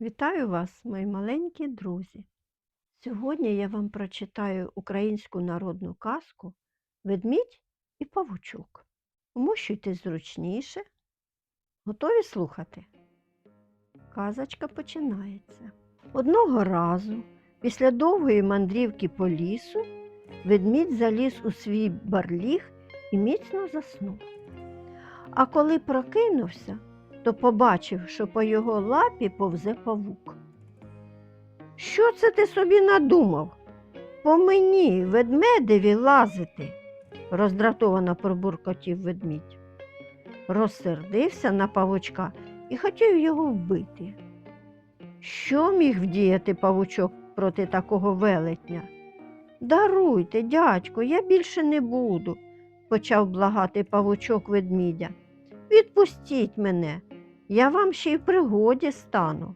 Вітаю вас, мої маленькі друзі. Сьогодні я вам прочитаю українську народну казку Ведмідь і павучок. Вмощуйтесь зручніше. Готові слухати? Казочка починається. Одного разу, після довгої мандрівки по лісу, ведмідь заліз у свій барліг і міцно заснув. А коли прокинувся, то побачив, що по його лапі повзе павук. Що це ти собі надумав? По мені, ведмедеві, лазити, роздратовано пробуркотів ведмідь. Розсердився на павучка і хотів його вбити. Що міг вдіяти павучок проти такого велетня? Даруйте, дядько, я більше не буду, почав благати павучок ведмідя. Відпустіть мене, я вам ще й в пригоді стану.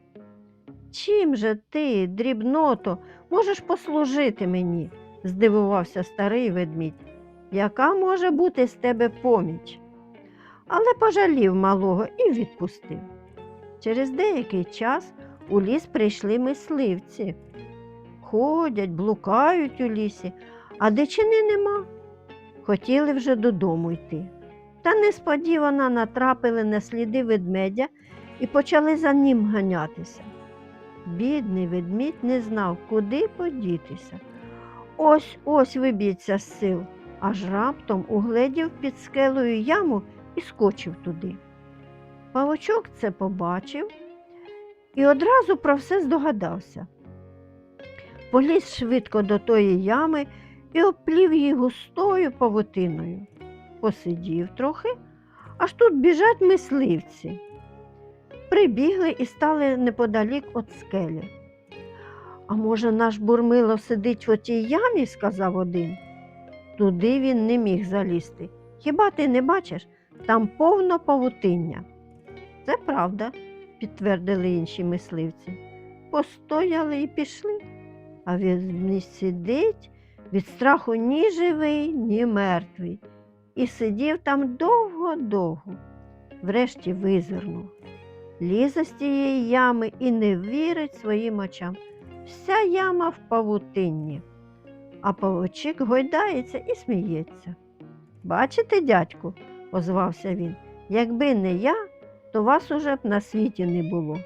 Чим же ти, дрібното, можеш послужити мені? здивувався старий ведмідь. Яка може бути з тебе поміч? Але пожалів малого і відпустив. Через деякий час у ліс прийшли мисливці. Ходять, блукають у лісі, а дичини нема. Хотіли вже додому йти. Та несподівано натрапили на сліди ведмедя і почали за ним ганятися. Бідний ведмідь не знав, куди подітися. Ось ось виб'ється з сил, аж раптом угледів під скелею яму і скочив туди. Павучок це побачив і одразу про все здогадався. Поліз швидко до тої ями і оплів її густою павутиною посидів трохи, аж тут біжать мисливці. Прибігли і стали неподалік від скелі. А може, наш бурмило сидить в отій ямі, сказав один. Туди він не міг залізти. Хіба ти не бачиш? Там повно павутиння. Це правда, підтвердили інші мисливці. Постояли і пішли, а він сидить від страху ні живий, ні мертвий і сидів там довго-довго. Врешті визирнув. Лізе з тієї ями і не вірить своїм очам. Вся яма в павутинні, а павучик гойдається і сміється. Бачите, дядьку, озвався він, якби не я, то вас уже б на світі не було.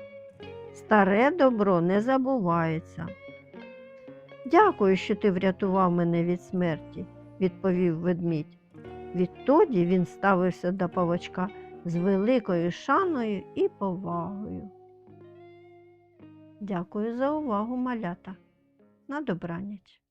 Старе добро не забувається. Дякую, що ти врятував мене від смерті, відповів ведмідь. Відтоді він ставився до павочка з великою шаною і повагою. Дякую за увагу, малята. На добраніч.